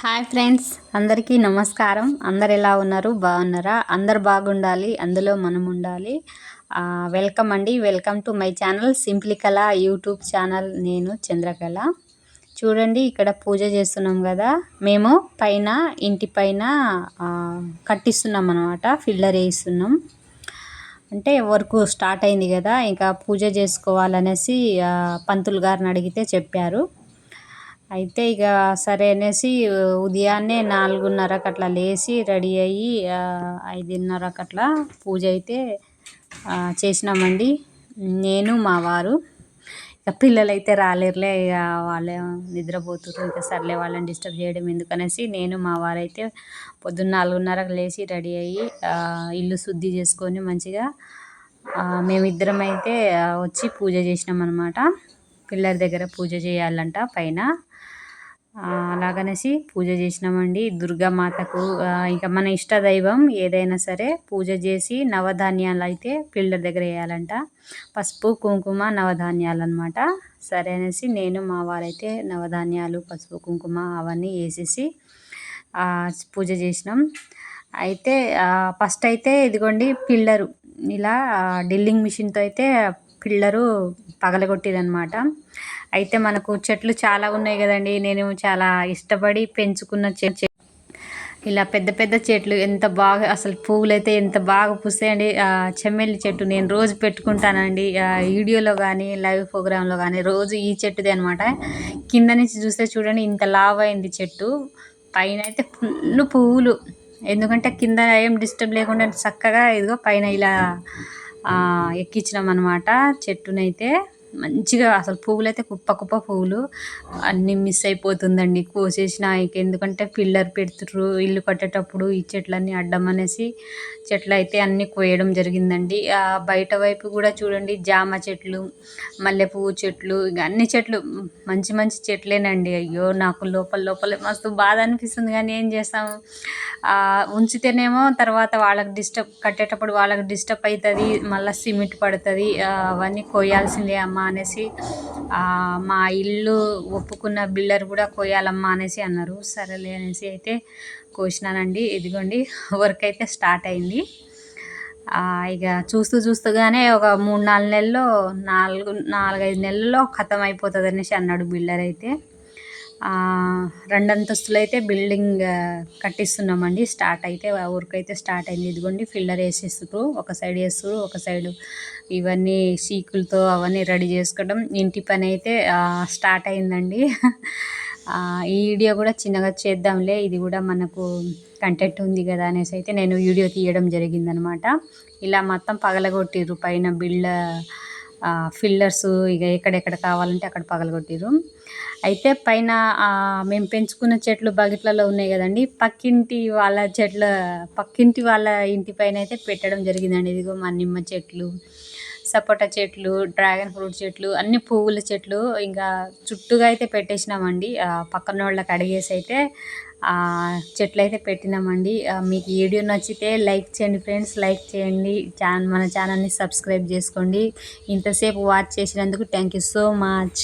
Hi friends అందరికీ నమస్కారం. అందరు ఎలా ఉన్నారు? బాగున్నారా? అందరు బాగుండాలి అందులో మనం ఉండాలి. వెల్కమ్ అండి. Welcome to my channel simply Kala YouTube channel. నేను చంద్రకళ. చూడండి ఇక్కడ పూజ చేస్తున్నాం కదా. మేము పైన ఇంటి పైన కట్టిస్తున్నాం అనమాట ఫిల్లర్ వేస్తున్నాం. అంటే వర్క్ స్టార్ట్ అయింది కదా. ఇంకా పూజ చేసుకోవాలనేసి పంతులు గారిని అడిగితే చెప్పారు. అయితే ఇక సరే అనేసి ఉదయాన్నే నాలుగున్నరకు అట్లా లేచి రెడీ అయ్యి ఐదున్నరకు అట్లా పూజ అయితే చేసినామండి. నేను మా వారు. ఇక పిల్లలు అయితే రాలేరులే ఇక వాళ్ళే నిద్రపోతున్నారు ఇక సర్లే వాళ్ళని డిస్టర్బ్ చేయడం ఎందుకనేసి నేను మా వారైతే పొద్దున్న నాలుగున్నరకు లేచి రెడీ అయ్యి ఇల్లు శుద్ధి చేసుకొని మంచిగా మేమిద్దరం అయితే వచ్చి పూజ చేసినాం అనమాట పిల్లల దగ్గర పూజ చేయాలంట పైన. అలాగనేసి పూజ చేసినామండి. దుర్గామాతకు ఇంకా మన ఇష్ట దైవం ఏదైనా సరే పూజ చేసి నవధాన్యాలు అయితే పిల్లల దగ్గర వేయాలంట. పసుపు కుంకుమ నవధాన్యాలు అనమాట సరే అనేసి నేను మా వారైతే నవధాన్యాలు పసుపు కుంకుమ అవన్నీ వేసేసి పూజ చేసినాం. అయితే ఫస్ట్ అయితే ఇదిగోండి పిల్లరు. ఇలా డ్రిల్లింగ్ మిషన్తో అయితే పిల్లరు పగలగొట్టిరనమాట అయితే మనకు చెట్లు చాలా ఉన్నాయి కదండి. నేను చాలా ఇష్టపడి పెంచుకున్న చెట్లు ఇలా పెద్ద పెద్ద చెట్లు ఎంత బాగా అసలు పువ్వులు అయితే ఎంత బాగా పూస్తాయండి. చెమ్మెల్లి చెట్టు నేను రోజు పెట్టుకుంటానండి. వీడియోలో కానీ లైవ్ ప్రోగ్రాంలో కానీ రోజు ఈ చెట్టుదే అనమాట కింద నుంచి చూస్తే చూడండి ఇంత లావ్ అయింది చెట్టు. పైన అయితే ఫుల్ పువ్వులు. ఎందుకంటే కింద ఏం డిస్టర్బ్ లేకుండా చక్కగా ఇదిగో పైన ఇలా ఎక్కించినాం అనమాట చెట్టునైతే మంచిగా అసలు పువ్వులు అయితే కుప్ప కుప్ప పువ్వులు. అన్నీ మిస్ అయిపోతుందండి. కోసేసిన ఎందుకంటే పిల్లర్ పెడుతుర్రు ఇల్లు కట్టేటప్పుడు ఈ చెట్లన్నీ అడ్డం అనేసి చెట్లు అయితే అన్నీ కోయడం జరిగిందండి. బయట వైపు కూడా చూడండి జామ చెట్లు మల్లెపువ్వు చెట్లు ఇక అన్ని చెట్లు మంచి మంచి చెట్లేనండి. అయ్యో నాకు లోపల లోపల మస్తు బాధ అనిపిస్తుంది. కానీ ఏం చేస్తాము ఉంచితేనేమో తర్వాత వాళ్ళకి డిస్టర్బ్ కట్టేటప్పుడు వాళ్ళకి డిస్టర్బ్ అవుతుంది మళ్ళీ సిమెంట్ పడుతుంది. అవన్నీ కోయాల్సిందే అమ్మ అనేసి మా ఇల్లు ఒప్పుకున్న బిల్డర్ కూడా కోయాలమ్మా అనేసి అన్నారు. సరేలే అనేసి అయితే కోసినానండి. ఇదిగోండి వర్క్ అయితే స్టార్ట్ అయింది. ఇక చూస్తూ చూస్తూగానే ఒక మూడు నాలుగు నెలల్లో నాలుగు నాలుగైదు నెలల్లో ఖతం అయిపోతుంది అనేసి అన్నాడు బిల్డర్ అయితే. రెండంతస్తులు అయితే బిల్డింగ్ కట్టిస్తున్నామండి. స్టార్ట్ అయితే వర్క్ అయితే స్టార్ట్ అయింది. ఇదిగోండి ఫిల్లర్ వేసేస్తారు ఒక సైడ్ వేస్తారు ఒక సైడ్ ఇవన్నీ సీకులతో అవన్నీ రెడీ చేసుకోవడం. ఇంటి పని అయితే స్టార్ట్ అయిందండి. ఈ వీడియో కూడా చిన్నగా చేద్దాంలే. ఇది కూడా మనకు కంటెంట్ ఉంది కదా అనేసి అయితే నేను వీడియో తీయడం జరిగిందనమాట. ఇలా మొత్తం పగలగొట్టిర్రు పైన బిళ్ళ ఫిల్లర్స్ ఇక ఎక్కడెక్కడ కావాలంటే అక్కడ పగలగొట్టిర్రు. అయితే పైన మేము పెంచుకున్న చెట్లు బకెట్లలో ఉన్నాయి కదండి. పక్కింటి వాళ్ళ చెట్ల పక్కింటి వాళ్ళ ఇంటి పైన అయితే పెట్టడం జరిగిందండి. ఇదిగో మా నిమ్మ చెట్లు సపోటా చెట్లు డ్రాగన్ ఫ్రూట్ చెట్లు అన్ని పువ్వుల చెట్లు ఇంకా చుట్టూగా అయితే పెట్టేసినామండి. పక్కన వాళ్ళకి అడిగేసి అయితే చెట్లు అయితే పెట్టినామండి. మీకు వీడియో నచ్చితే లైక్ చేయండి ఫ్రెండ్స్ లైక్ చేయండి. ఛాన్ మన ఛానల్ని సబ్స్క్రైబ్ చేసుకోండి. ఇంతసేపు వాచ్ చేసినందుకు థ్యాంక్ యూ సో మచ్.